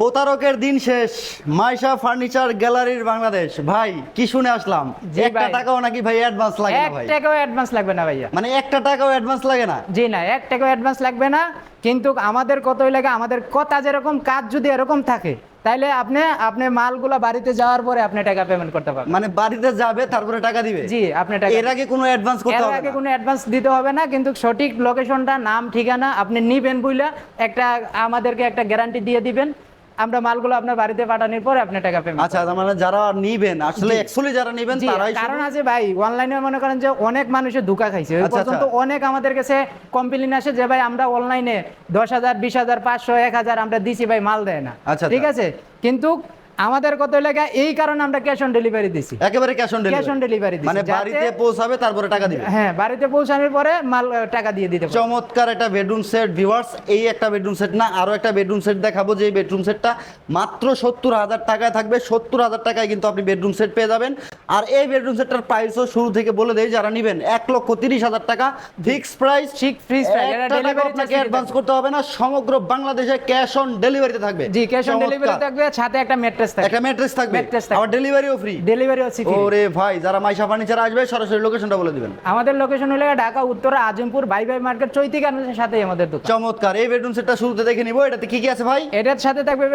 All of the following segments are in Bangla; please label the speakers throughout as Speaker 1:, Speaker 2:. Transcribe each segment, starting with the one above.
Speaker 1: প্রতারকের দিন শেষ। মাইশা ফার্নিচার গ্যালারির বাংলাদেশ। ভাই কি শুনে আসলাম? একটা টাকাও নাকি ভাই অ্যাডভান্স লাগে না
Speaker 2: এক
Speaker 1: ভাই?
Speaker 2: টাকাও অ্যাডভান্স লাগবে না ভাইয়া।
Speaker 1: মানে একটা টাকাও অ্যাডভান্স লাগে না?
Speaker 2: জি না এক টাকাও অ্যাডভান্স লাগবে না। কিন্তু আমাদের কতই লাগে আমাদের কথা যেরকম কাজ যদি এরকম থাকে তাইলে আপনি আপনি মালগুলা বাড়িতে যাওয়ার পরে আপনি টাকা পেমেন্ট করতে পারবেন।
Speaker 1: মানে বাড়িতে যাবে তারপরে টাকা দিবে?
Speaker 2: জি আপনি টাকা
Speaker 1: এর আগে কোনো অ্যাডভান্স করতে
Speaker 2: এর
Speaker 1: হবে
Speaker 2: আগে কোনো অ্যাডভান্স দিতে হবে না কিন্তু সঠিক লোকেশনটা নাম ঠিকানা আপনি নিবেন বুঝলা একটা আমাদেরকে একটা গ্যারান্টি দিয়ে দিবেন। আমরা মালগুলো আপনার বাড়িতে পাঠানোর পরে আপনি টাকা পেমেন্ট
Speaker 1: আচ্ছা মানে যারা নিবেন আসলে অ্যাকচুয়ালি যারা নিবেন তারাই
Speaker 2: কারণ আছে ভাই অনলাইনে মনে করেন যে অনেক মানুষের ধোকা খাইছে। ওই
Speaker 1: আচ্ছা,
Speaker 2: পর্যন্ত
Speaker 1: আচ্ছা।
Speaker 2: অনেক আমাদের কাছে কমপ্লেইন আসে যে ভাই আমরা অনলাইনে দশ হাজার বিশ হাজার পাঁচশো এক হাজার আমরা দিছি ভাই মাল দেয় না।
Speaker 1: আচ্ছা,
Speaker 2: ঠিক আছে? কিন্তু আমাদের কত এলাকা এই কারণে আমরা ক্যাশ অন ডেলিভারি দিছি।
Speaker 1: একেবারে cash on
Speaker 2: cash on delivery দিছি।
Speaker 1: মানে বাড়িতে পৌঁছাবে তারপরে টাকা দিবে।
Speaker 2: হ্যাঁ বাড়িতে পৌঁছানোর পরে মাল টাকা দিয়ে দিতে পারবে।
Speaker 1: চমৎকার একটা বেডরুম সেট ভিউয়ার্স এই একটা বেডরুম সেট না আরও একটা বেডরুম সেট দেখাবো যে বেডরুম সেটটা মাত্র সত্তর হাজার টাকায় থাকবে। সত্তর হাজার টাকায় কিন্তু আপনি বেডরুম সেট পেয়ে যাবেন। আর এই বেডরুম সেটটার প্রাইসও শুরু থেকে বলে দেয় যারা নেবেন এক লক্ষ তিরিশ হাজার টাকা। ফিক্স প্রাইস
Speaker 2: ঠিক ফ্রিজ প্রাইস ডেলিভারি
Speaker 1: আপনাকে অ্যাডভান্স করতে হবে না। সমগ্র বাংলাদেশে ক্যাশ অন ডেলিভারিতে থাকবে।
Speaker 2: জি ক্যাশ অন ডেলিভারি থাকবে সাথে একটা ম্যাট্রেস থাকবে
Speaker 1: একটা ম্যাট্রেস থাকবে?
Speaker 2: Mattress থাকবে।
Speaker 1: আবার ডেলিভারিও ফ্রি
Speaker 2: ডেলিভারি হচ্ছে free।
Speaker 1: ওরে ভাই যারা মাইশা ফার্নিচার আসবে সরাসরি লোকেশনটা বলে দিবেন।
Speaker 2: আমাদের লোকেশন হলো ঢাকা উত্তরা আজিমপুর বাই বাই মার্কেট চৈতিকানের সাথেই আমাদের দোকান।
Speaker 1: চমৎকার। এই বেডরুম সেটটা শুরুতে দেখে নিব। এটাতে কি কি আছে ভাই?
Speaker 2: এটার সাথে থাকবে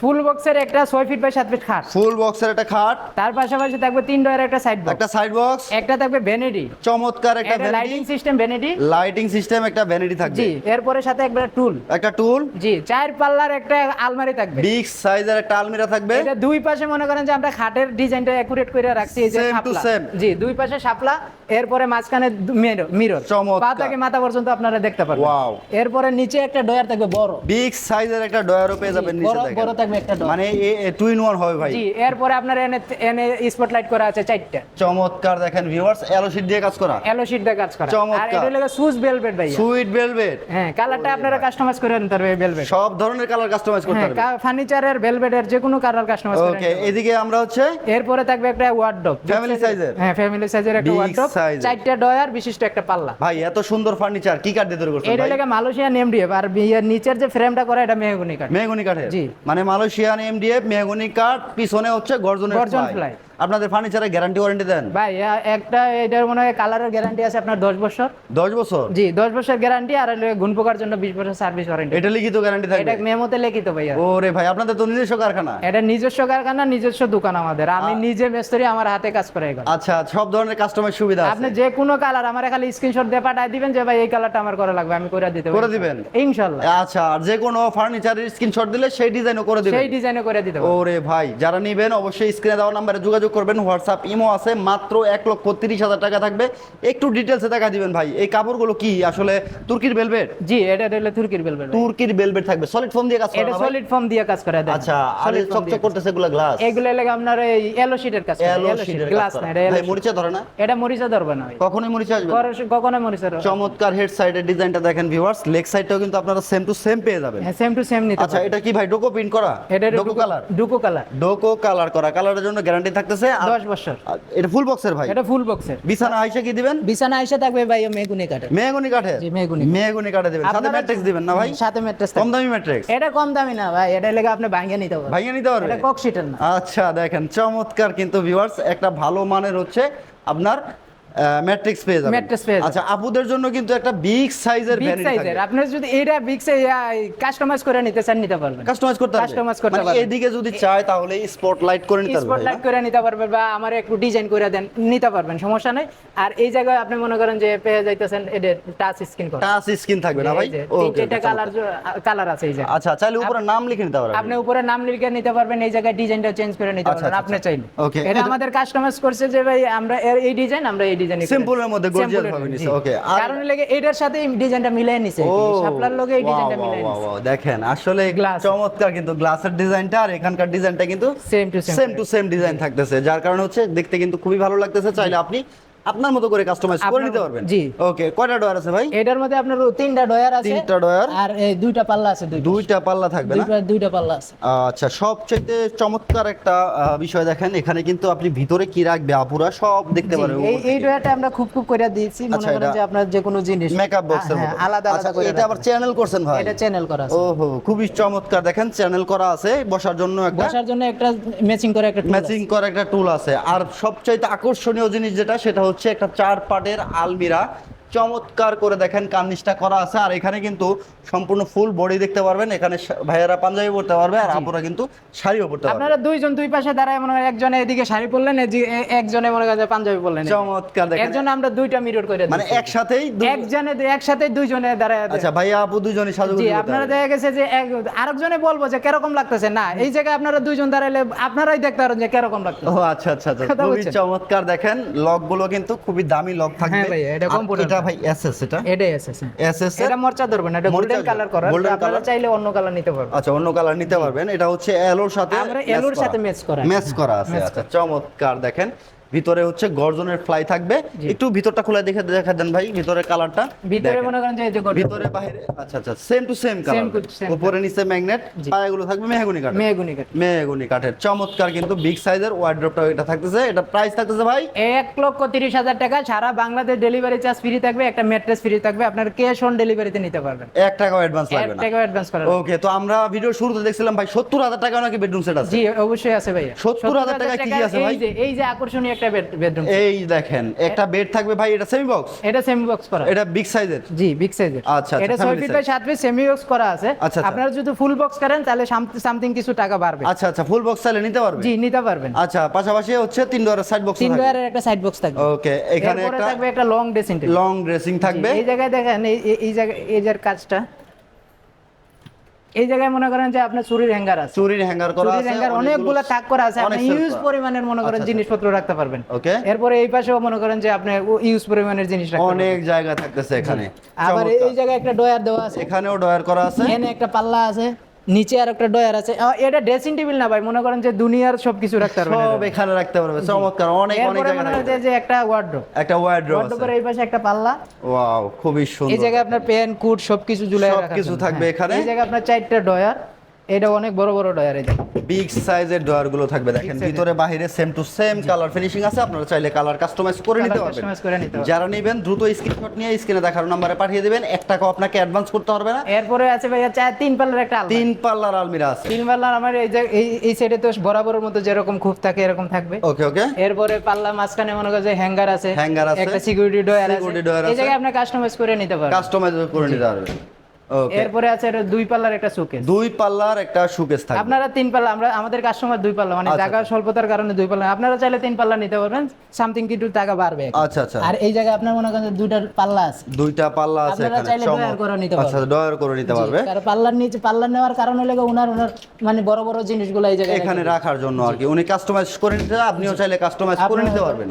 Speaker 2: ফুল বক্সের একটা ছয় ফিট বাই সাত ফিট খাট।
Speaker 1: ফুল বক্সের একটা খাট।
Speaker 2: তার পাশাপাশি থাকবে তিন ডয়ের একটা সাইড বক্স
Speaker 1: একটা সাইড বক্স
Speaker 2: একটা থাকবে ভ্যানিটি
Speaker 1: চমৎকার একটা
Speaker 2: lighting system vanity
Speaker 1: lighting system একটা ভ্যানিটি থাকবে।
Speaker 2: জি এরপরে সাথে একটা টুল
Speaker 1: একটা টুল
Speaker 2: জি চার পাল্লার একটা আলমারি থাকবে।
Speaker 1: বিগ সাইজের একটা আলমিরা থাকবে?
Speaker 2: এটা দুই পাশে মনে করেন যে আমরা খাটের ডিজাইনটা অ্যাকুরেট করে রাখছি এই যে শাপলা। জি দুই পাশে শাপলা এরপরে মাঝখানে মিরর
Speaker 1: চমৎকার।
Speaker 2: পা থেকে মাথা পর্যন্ত আপনারা দেখতে পারবেন।
Speaker 1: Wow.
Speaker 2: এরপরে নিচে একটা ডয়ার থাকবে বড়।
Speaker 1: বিগ সাইজের একটা ডয়ারও পেয়ে যাবেন নিচে
Speaker 2: বড়
Speaker 1: দেখেন।
Speaker 2: বড় থাকবে একটা ডয়ার
Speaker 1: মানে টু ইন ওয়ান হবে ভাই।
Speaker 2: জি এরপরে আপনার এনে এনে স্পটলাইট করা আছে চারটা।
Speaker 1: চমৎকার দেখেন ভিউয়ার্স এলো শীট দিয়ে কাজ করা।
Speaker 2: এলো শীট দিয়ে কাজ করা। আর। এটা হলো সুজ বেলভেট ভাই
Speaker 1: সুইট ভেলভেট
Speaker 2: হ্যাঁ কালারটা আপনারা কাস্টমাইজ করে নিতে পারবে বেলভেট
Speaker 1: সব ধরনের কালার কাস্টমাইজ করতে
Speaker 2: হ্যাঁ
Speaker 1: পারবেন।
Speaker 2: ফার্নিচারের বেলভেটের যে কোনো কাস্টমাইজ
Speaker 1: ওকে এদিকে আমরা হচ্ছে
Speaker 2: এরপরে থাকবে একটা ওয়ার্ডরোব
Speaker 1: ফ্যামিলি সাইজের
Speaker 2: হ্যাঁ ফ্যামিলি সাইজের একটা ওয়ার্ডরোব চারটা ডয়ার বিশিষ্ট একটা পাল্লা।
Speaker 1: ভাই এত সুন্দর ফার্নিচার কি কাঠ দিয়ে তৈরি করছেন
Speaker 2: এটা লাগে মালয়েশিয়ান এমডিএফ আর বিয়ের নিচের যে ফ্রেমটা করা এটা মেহগুনি কাঠ
Speaker 1: মেহগনি কাঠের
Speaker 2: জি।
Speaker 1: মানে মালয়েশিয়ান এমডিএফ মেহগনি কাঠ পিছনে হচ্ছে গর্জনের
Speaker 2: গর্জন
Speaker 1: ফ্লাই। আপনাদের ফার্নিচারের গ্যারান্টি ওয়ারেন্টি দেন?
Speaker 2: ভাই একটা এটার মনে হয় কালারের গ্যারান্টি আছে আপনার দশ বছর।
Speaker 1: দশ বছর?
Speaker 2: জি দশ বছর গ্যারান্টি আর গুণ পোকার জন্য বিশ বছর সার্ভিস ওয়ারেন্টি
Speaker 1: এটা লিখিত গ্যারান্টি
Speaker 2: এটা মেমোতে লিখিত ভাইয়া।
Speaker 1: ওরে ভাই আপনাদের তো নিজস্ব কারখানা।
Speaker 2: এটা নিজস্ব কারখানা নিজস্ব দোকান আমাদের। আমি নিজে মেস্তরি আমার হাতে কাজ করে এগুলো।
Speaker 1: আচ্ছা সব ধরনের কাস্টমার সুবিধা
Speaker 2: আপনি
Speaker 1: আছে
Speaker 2: যে কোনো কালার আমার খালি স্ক্রিনশট দিয়ে পাঠাই দিবেন যে ভাই এই কালারটা আমার করা লাগবে আমি করে দিতে পারি।
Speaker 1: করে দিবেন?
Speaker 2: ইনশাল্লাহ
Speaker 1: আচ্ছা আর যে কোনো ফার্নিচারের স্ক্রিনশট দিলে সেই ডিজাইনও করে দিবেন?
Speaker 2: সেই ডিজাইনে করে দিতে।
Speaker 1: ওরে ভাই যারা নিবেন অবশ্যই স্ক্রিনে দেওয়া নাম্বারে যোগাযোগ করবেন হোয়াটসঅ্যাপ ইমো আছে মাত্র এক লক্ষ তিরিশ হাজার টাকা থাকবে। একটু ডিটেলসে দেখা দিবেন ভাই। এই কাপড়গুলো কি? আসলে তুর্কির বেলভেট
Speaker 2: জি এটা হলো তুর্কির বেলভেট
Speaker 1: তুর্কির বেলভেট থাকবে। সলিড ফোম দিয়ে কাজ করা
Speaker 2: এটা সলিড ফর্ম দিয়ে কাজ করে দেন।
Speaker 1: আচ্ছা আর চকচক করতেছে এগুলো গ্লাস।
Speaker 2: এগুলো লাগে আপনার এই এলো শিটের কাজ
Speaker 1: এলো শীটের
Speaker 2: গ্লাস না এটা
Speaker 1: ভাই মরিচা ধরে না?
Speaker 2: এটা মরিচা ধরবে না
Speaker 1: কখনোই মরিচা আসবে?
Speaker 2: কখনো মরিচা
Speaker 1: চমৎকার হেড সাইডের ডিজাইনটা দেখেন ভিউয়ার্স লেগ সাইডটাও কিন্তু আপনারা সেম টু সেম পেয়ে যাবেন।
Speaker 2: হ্যাঁ সেম টু সেম নিতে
Speaker 1: আচ্ছা এটা কি ভাই ডোকো প্রিন্ট করা?
Speaker 2: এটা
Speaker 1: duco colour
Speaker 2: duco colour
Speaker 1: duco colour করা। কালারের জন্য গ্যারান্টি থাকতেছে আর-
Speaker 2: 10 বছর।
Speaker 1: এটা ফুল বক্সের ভাই?
Speaker 2: এটা ফুল বক্সের
Speaker 1: বিছানা আইসা কি দিবেন?
Speaker 2: বিছানা আইসা থাকবে ভাই মেগুনি কাঠে
Speaker 1: মেগুনি কাঠে
Speaker 2: জি, মেগুনি
Speaker 1: মেগুনি কাঠে দিবেন। সাথে ম্যাট্রিক্স দিবেন না ভাই?
Speaker 2: সাথে ম্যাট্রিক্স
Speaker 1: কম দামি ম্যাট্রিক্স
Speaker 2: এটা কম দামি না ভাই এটা লেগে আপনি ভাঙিয়ে নিতে পারবেন।
Speaker 1: ভাঙিয়ে নিতে পারবেন?
Speaker 2: এটা কক শিটের না।
Speaker 1: আচ্ছা দেখেন চমৎকার কিন্তু ভিউয়ার্স একটা ভালো মানের হচ্ছে আপনার ম্যাট্রিক্স পেয়ে যাবেন।
Speaker 2: Matrix পেয়ে
Speaker 1: আচ্ছা আপুদের জন্য কিন্তু একটা বিগ সাইজের ভ্যানিটি
Speaker 2: সাইজের আপনি যদি এটা বিগ সাইজ কাস্টমাইজ করে নিতে চান নিতে পারবেন।
Speaker 1: কাস্টমাইজ করতে পারবে
Speaker 2: Customize করতে
Speaker 1: মানে এদিকে যদি চায় তাহলে স্পটলাইট করে নিতে পারবে
Speaker 2: স্পটলাইট করে নিতে পারবেন বা আমার একটু ডিজাইন করে দেন নিতে পারবেন সমস্যা নেই। আর এই জায়গায় আপনি মনে করেন যে পেয়ে যাইতেছেন এটা টাচ স্ক্রিন করা।
Speaker 1: টাচ স্ক্রিন থাকবে না ভাই? ওকে
Speaker 2: তিনটা কালার কালার আছে এই জায়গায়
Speaker 1: আচ্ছা চাইলে উপরে নাম লিখে নিতে পারবে
Speaker 2: আপনি উপরে নাম লিখে নিতে পারবেন এই জায়গায় ডিজাইনটা চেঞ্জ করে নিতে
Speaker 1: আচ্ছা,
Speaker 2: পারবেন
Speaker 1: আচ্ছা,
Speaker 2: আপনি চাইলে।
Speaker 1: Okay.
Speaker 2: এটা
Speaker 1: এটা-
Speaker 2: আমাদের কাস্টমাইজ করছে যে ভাই আমরা এর- এই ডিজাইন আমরা এই ডিজাইন
Speaker 1: সিম্পলের মধ্যে গর্জিয়াস ভাবে নিছে, ওকে
Speaker 2: কারণ লাগে এটার সাথে এই ডিজাইনটা মিলিয়ে নিছে। শাপলার লগে এই ডিজাইনটা মিলায় নিছে।
Speaker 1: দেখেন আসলে। চমৎকার কিন্তু গ্লাসের ডিজাইনটা আর এখানকার ডিজাইনটা কিন্তু
Speaker 2: same to same
Speaker 1: same to same design থাকতেছে যার কারণে হচ্ছে দেখতে কিন্তু খুবই ভালো লাগতেছে। চাইলে আপনি আপনার মতো করে কাস্টমাইজ করে নিতে পারবেন?
Speaker 2: জি।
Speaker 1: ওকে কয়টা ডয়ার আছে ভাই?
Speaker 2: এটার মধ্যে আপনার তিনটা ডয়ার আছে
Speaker 1: তিনটা ডয়ার।
Speaker 2: আর এই দুইটা পাল্লা আছে দুইটা।
Speaker 1: দুইটা পাল্লা থাকবে না?
Speaker 2: দুইটা দুইটা পাল্লা আছে।
Speaker 1: আচ্ছা সবচেয়ে চমৎকার একটা বিষয় দেখেন এখানে কিন্তু আপনি ভিতরে কি রাখবে আপুরা? সব দেখতে পারবে
Speaker 2: এই এই ডয়ারটা আমরা খুব খুব করে দিয়েছি মনে
Speaker 1: আচ্ছা,
Speaker 2: করেন যে আপনার যে কোনো জিনিস।
Speaker 1: মেকআপ বক্সের
Speaker 2: হ্যাঁ,
Speaker 1: মতো।
Speaker 2: আলাদা
Speaker 1: আচ্ছা
Speaker 2: আলাদা করে
Speaker 1: এটা আবার চ্যানেল করছেন ভাই?
Speaker 2: এটা চ্যানেল করা আছে।
Speaker 1: ওহো খুবই চমৎকার। দেখেন চ্যানেল করা আছে বসার জন্য একটা
Speaker 2: বসার জন্য একটা ম্যাচিং করে একটা
Speaker 1: ম্যাচিং করা একটা টুল আছে। আর সবচাইতে আকর্ষণীয় জিনিস যেটা সেটা হচ্ছে একটা চার পাটের আলমিরা। চমৎকার করে দেখেন কার্নিশটা করা আছে। আর এখানে কিন্তু সম্পূর্ণ ফুল বডি দেখতে পারবেন। এখানে ভাইয়েরা পাঞ্জাবি পড়তে পারবে আর আপুরা কিন্তু শাড়িও পড়তে পারবে।
Speaker 2: আপনারা দুইজন দুই পাশে দাঁড়ায় মনে করেন একজনে এদিকে শাড়ি পরলেন একজনে মনে করেন পাঞ্জাবি পরলেন।
Speaker 1: চমৎকার দেখেন।
Speaker 2: এর জন্য আমরা দুইটা মিরর করে
Speaker 1: মানে একসাথেই
Speaker 2: একজনে একসাথে দুইজনে দাঁড়ায়
Speaker 1: আচ্ছা ভাইয়া আপু দুজনই সাজু
Speaker 2: জি আপনারা দেখা গেছে যে আরেকজনে বলব যে কীরকম লাগতেছে? না এই জায়গায় আপনারা দুইজন দাঁড়াইলে আপনারাই দেখতে পারেন যে কীরকম
Speaker 1: ও
Speaker 2: লাগতেছে
Speaker 1: আচ্ছা আচ্ছা আচ্ছা।
Speaker 2: কথা
Speaker 1: খুবই চমৎকার দেখেন। লকগুলো কিন্তু খুবই দামি লক থাকবে।
Speaker 2: হ্যাঁ ভাই, এটা lock।
Speaker 1: ভাই এসএস এটা?
Speaker 2: এটাই এসএস স্যার।
Speaker 1: এসএস
Speaker 2: এটা মরচা না এটা গোল্ডেন কালার করা গোল্ডেন
Speaker 1: কালার
Speaker 2: চাইলে অন্য কালার নিতে পারবেন।
Speaker 1: আচ্ছা অন্য কালার নিতে পারবেন। এটা হচ্ছে এলোর সাথে
Speaker 2: আমরা এলোর সাথে ম্যাচ করা।
Speaker 1: ম্যাচ করা আছে আচ্ছা চমৎকার দেখেন। ভিতরে হচ্ছে গর্জনের ফ্লাই থাকবে। একটু ভিতরটা খুলে দেখে দেখা দেন ভাই ভিতরে কালারটা
Speaker 2: ভিতরে মনে করেন যে এই যে।
Speaker 1: ভিতরে বাইরে আচ্ছা আচ্ছা সেম টু সেম কালার উপরে নিচে ম্যাগনেট। পায়াগুলো থাকবে মেহগুনি কাঠ
Speaker 2: মেহগুনি কাঠ।
Speaker 1: মেহগুনি কাঠের। চমৎকার কিন্তু বিগ সাইজের ওয়ার্ড্রপটা এটা থাকতেছে। এটা প্রাইস থাকতেছে ভাই?
Speaker 2: এক লক্ষ তিরিশ হাজার টাকা। সারা বাংলাদেশ ডেলিভারি চার্জ ফ্রি থাকবে একটা ম্যাট্রেস ফ্রি থাকবে। আপনার ক্যাশ অন ডেলিভারিতে নিতে পারবেন।
Speaker 1: এক টাকাও অ্যাডভান্স লাগবে না।
Speaker 2: 1 টাকা অ্যাডভান্স করা
Speaker 1: ওকে তো আমরা ভিডিও শুরুতে দেখছিলাম ভাই সত্তর হাজার টাকা নাকি বেডরুম সেট আছে?
Speaker 2: জি অবশ্যই আছে ভাইয়া।
Speaker 1: 70,000 টাকায় কি কি আছে ভাই?
Speaker 2: এই যে এই যে আকর্ষণীয় একটা বেডরুম
Speaker 1: এই দেখেন একটা বেড থাকবে ভাই এটা সেমি বক্স
Speaker 2: এটা সেমি বক্স করা।
Speaker 1: এটা বিগ সাইজের
Speaker 2: জি বিগ সাইজের
Speaker 1: আচ্ছা, আচ্ছা,
Speaker 2: এটা ছয় ফিট বাই সাত ফিট সেমি বক্স করা আছে।
Speaker 1: আচ্ছা, আচ্ছা।
Speaker 2: আপনারা যদি ফুল বক্স করেন তাহলে সামথিং কিছু টাকা বাড়বে।
Speaker 1: আচ্ছা আচ্ছা ফুল বক্স চাইলে নিতে পারবে
Speaker 2: জি নিতে পারবেন।
Speaker 1: আচ্ছা পাশাপাশি হচ্ছে তিন ডোয়ারের সাইড বক্স
Speaker 2: তিন ডয়ারের একটা সাইড বক্স থাকবে।
Speaker 1: ওকে এখানে একটা
Speaker 2: থাকবে একটা লং ড্রেসিং
Speaker 1: লং ড্রেসিং থাকবে।
Speaker 2: এই জায়গায় দেখেন এই এই- জায়গায় এই যার কাজটা এই জায়গায় মনে করেন যে আপনার চুরির হ্যাঙ্গার আছে।
Speaker 1: চুরির হ্যাঙ্গার করা আছে
Speaker 2: হ্যাঙ্গার
Speaker 1: অনেকগুলো-
Speaker 2: তাক করা আছে আপনি ইউজ। পরিমাণের মনে করেন
Speaker 1: আচ্ছা,
Speaker 2: জিনিসপত্র রাখতে পারবেন।
Speaker 1: ওকে।
Speaker 2: এরপরে এই পাশেও মনে করেন যে আপনি ইউজ পরিমাণের জিনিস রাখতে
Speaker 1: অনেক জায়গা থাকতেছে এখানে।
Speaker 2: আবার এই- এই জায়গায় একটা ডয়ার দেওয়া আছে।
Speaker 1: এখানেও ডয়ার করা আছে।
Speaker 2: এখানে একটা পাল্লা আছে। নিচে আর একটা ডয়ার আছে। এটা ড্রেসিং টেবিল না ভাই মনে করেন যে দুনিয়ার সব কিছু রাখতে পারবে
Speaker 1: সব এখানে রাখতে পারবে চমৎকার অনেক অনেক জায়গা
Speaker 2: যে- একটা ওয়ার্ড্রোব
Speaker 1: একটা ওয়ার্ড্রোব
Speaker 2: ওয়ার্ড্রোবের এই পাশে একটা পাল্লা।
Speaker 1: ওয়াও খুবই সুন্দর।
Speaker 2: এই জায়গায় আপনার পেন কুট সবকিছু ঝুলায় রাখা
Speaker 1: সবকিছু
Speaker 2: জন্য।
Speaker 1: থাকবে
Speaker 2: হ্যাঁ।
Speaker 1: এখানে।
Speaker 2: এই জায়গায় আপনার চারটা ডয়ার। এটা অনেক বড় বড় ডয়ার এই
Speaker 1: বিগ সাইজের ডয়ারগুলো থাকবে দেখেন ভিতরে বাইরে same to same colour finishing আছে আপনারা চাইলে কালার কাস্টমাইজ করে নিতে পারবেন।
Speaker 2: করে নিতে
Speaker 1: যারা নেবেন দ্রুত স্ক্রিনশট নিয়ে স্ক্রিনে দেখানো নম্বরে পাঠিয়ে দিবেন। এক আপনাকে অ্যাডভান্স করতে হবে না।
Speaker 2: এরপরে আছে ভাইয়া চার তিন পাল্লার একটা
Speaker 1: তিন পাল্লার আলমিরা আছে।
Speaker 2: তিন পাল্লার আমার এই যে এই সাইডে তো বরাবরের মতো যেরকম খুব থাকে এরকম থাকবে।
Speaker 1: ওকে ওকে
Speaker 2: এরপরে পাল্লা মাঝখানে মনে করেন যে হ্যাঙ্গার আছে।
Speaker 1: Hanger আছে।
Speaker 2: একটা সিকিউরিটি ডয়ার আছে। এই জায়গায় আপনি কাস্টমাইজ করে নিতে পারবেন।
Speaker 1: কাস্টমাইজ করে নিতে পারবেন।
Speaker 2: এরপরে আছে এটা দুই পাল্লার একটা শোকেস।
Speaker 1: দুই পাল্লার একটা সুকেস থাকবে।
Speaker 2: আপনারা তিন পাল্লা আমরা আমাদের কাস্টমার দুই পাল্লা মানে
Speaker 1: আচ্ছা,
Speaker 2: জায়গা স্বল্পতার কারণে দুই পাল্লা। আপনারা চাইলে তিন পাল্লা নিতে পারবেন সামথিং কিছু টাকা বাড়বে
Speaker 1: আচ্ছা আচ্ছা।
Speaker 2: আর এই জায়গায় আপনার মনে করেন দুইটা পাল্লা আছে।
Speaker 1: দুইটা পাল্লা আছে
Speaker 2: আপনারা চাইলে ডয়ার করে নিতে
Speaker 1: আচ্ছা ডয়ার করে নিতে পারবে।
Speaker 2: কারণ পাল্লার নিচে পাল্লা নেওয়ার কারণ হলে উনার উনার মানে বড় বড় জিনিসগুলো এই জায়গায়
Speaker 1: এখানে রাখার জন্য আর কি। উনি কাস্টমাইজ করে নিতে আপনিও চাইলে কাস্টমাইজ করে নিতে পারবেন।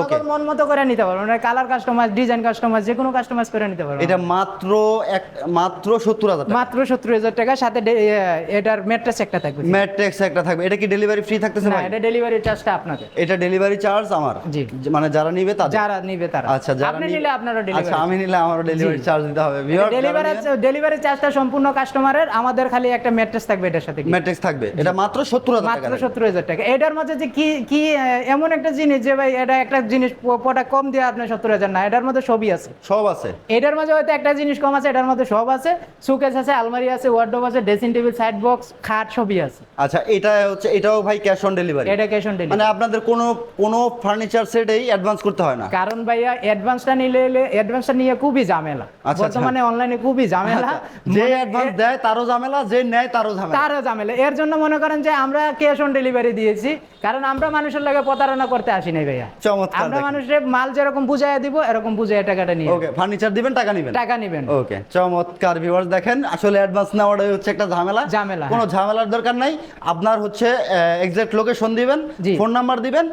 Speaker 1: ওকে
Speaker 2: মন মতো করে নিতে পারবেন। কালার কাস্টমাইজ ডিজাইন কাস্টমাইজ যে কোনো কাস্টমাইজ করে নিতে পারবেন।
Speaker 1: এটা মাত্র এক মাত্র সত্তর হাজার
Speaker 2: মাত্র সত্তর হাজার টাকা সাথে এটার ম্যাট্রেস একটা থাকবে।
Speaker 1: ম্যাট্রিক্স একটা থাকবে। এটা কি ডেলিভারি ফ্রি থাকতেছে
Speaker 2: না এটা ডেলিভারি চার্জটা আপনাদের।
Speaker 1: এটা ডেলিভারি চার্জ আমার?
Speaker 2: জি।
Speaker 1: মানে যারা নিবে তাদের?
Speaker 2: যারা নিবে তারা।
Speaker 1: আচ্ছা যারা
Speaker 2: আপনি নিলে আপনারও
Speaker 1: আচ্ছা আমি নিলে আমারও ডেলিভারি চার্জ দিতে হবে।
Speaker 2: ডেলিভারি ডেলিভারি চার্জটা সম্পূর্ণ কাস্টমারের আমাদের খালি একটা ম্যাট্রেস থাকবে এটার সাথে
Speaker 1: ম্যাট্রিক্স থাকবে। এটা মাত্র সত্তর হাজার টাকা
Speaker 2: মাত্র সত্তর হাজার টাকা। এটার মধ্যে যে কি কি এমন একটা জিনিস যে ভাই এটা একটা জিনিস প্রোডাক্ট কম দিয়ে আপনার সত্তর হাজার না এটার মধ্যে সবই আছে।
Speaker 1: সব আছে।
Speaker 2: এটার মধ্যে হয়তো একটা জিনিস কম আছে এটার মধ্যে সব আছে। সুকেস আছে আলমারি আছে ওয়ার্ডরোব আছে ড্রেসিং টেবিল সাইড বক্স খাট সবই আছে।
Speaker 1: আচ্ছা এটা হচ্ছে এটাও ভাই ক্যাশ অন ডেলিভারি
Speaker 2: এটা ক্যাশ অন ডেলিভারি মানে
Speaker 1: আপনাদের কোনো কোনো ফার্নিচার সেটেই অ্যাডভান্স করতে হয় না?
Speaker 2: কারণ ভাইয়া অ্যাডভান্সটা নিলে অ্যাডভান্সটা নিয়ে খুবই ঝামেলা।
Speaker 1: আচ্ছা।
Speaker 2: বর্তমানে অনলাইনে খুবই ঝামেলা।
Speaker 1: আচ্ছা, যে অ্যাডভান্স দেয় তারও ঝামেলা যে নেয় তারও ঝামেলা।
Speaker 2: তারও ঝামেলা। এর জন্য মনে করেন যে আমরা ক্যাশ অন ডেলিভারি দিয়েছি কারণ আমরা মানুষের লাগে প্রতারণা করতে আসি নাই ভাইয়া।
Speaker 1: চমৎকার
Speaker 2: আমরা মানুষের মাল যেরকম বুঝাইয়া দিব এরকম বুঝাইয়া টাকাটা নিয়ে
Speaker 1: ওকে ফার্নিচার দিবেন টাকা নেবেন?
Speaker 2: টাকা নিবেন।
Speaker 1: ওকে চমৎকার ভিউয়ার্স দেখেন আসলে অ্যাডভান্স নেওয়াটাই হচ্ছে একটা ঝামেলা।
Speaker 2: ঝামেলা,
Speaker 1: কোনো ঝামেলার দরকার নাই। আপনার হচ্ছে এক্সাক্ট লোকেশন দিবেন ফোন নাম্বার দিবেন।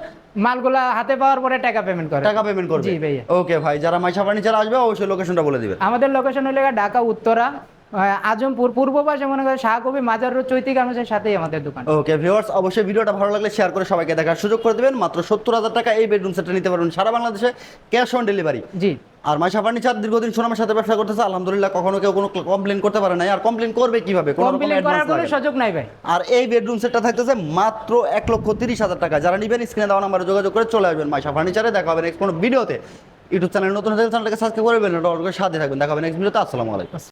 Speaker 2: মালগুলা হাতে পাওয়ার পরে টাকা পেমেন্ট করে।
Speaker 1: টাকা পেমেন্ট করবে।
Speaker 2: জি ভাইয়া।
Speaker 1: ওকে ভাই যারা মাইশা ফার্নিচার আসবে অবশ্যই লোকেশনটা বলে দিবেন।
Speaker 2: আমাদের লোকেশন হলো ঢাকা উত্তরা আজমপুর পূর্ব পাশে মনে করেন শাহকবি মাজার রোড চৈতি গার্মেন্টসের সাথেই আমাদের দোকান।
Speaker 1: ওকে ভিউয়ার্স অবশ্যই ভিডিওটা ভালো লাগলে শেয়ার করে সবাইকে দেখার সুযোগ করে দেবেন। মাত্র সত্তর হাজার টাকা এই বেডরুম সেটটা নিতে পারবেন সারা বাংলাদেশে ক্যাশ অন ডেলিভারি
Speaker 2: জি।
Speaker 1: আর মাইশা ফার্নিচার দীর্ঘদিন সুনামের সাথে ব্যবসা করতেছে আলহামদুলিল্লাহ কখনো কেউ কোনো কমপ্লেন করতে পারে নাই। আর কমপ্লেন করবে কীভাবে?
Speaker 2: কমপ্লেন করার কোনো সুযোগ নাই ভাই।
Speaker 1: আর এই বেডরুম সেটটা থাকতেছে মাত্র এক লক্ষ তিরিশ হাজার টাকা। যারা নিবেন স্ক্রিনে দেওয়া নাম্বারে যোগাযোগ করে চলে আসবেন মাইশা ফার্নিচারে। দেখা হবে নেক্সট কোনো ভিডিওতে ইউটিউব চ্যানেল নতুন হলে চ্যানেলটাকে সাবস্ক্রাইব করবেন সাথে থাকবেন। দেখা হবে নেক্সট ভিডিওতে আসসালামু আলাইকুম।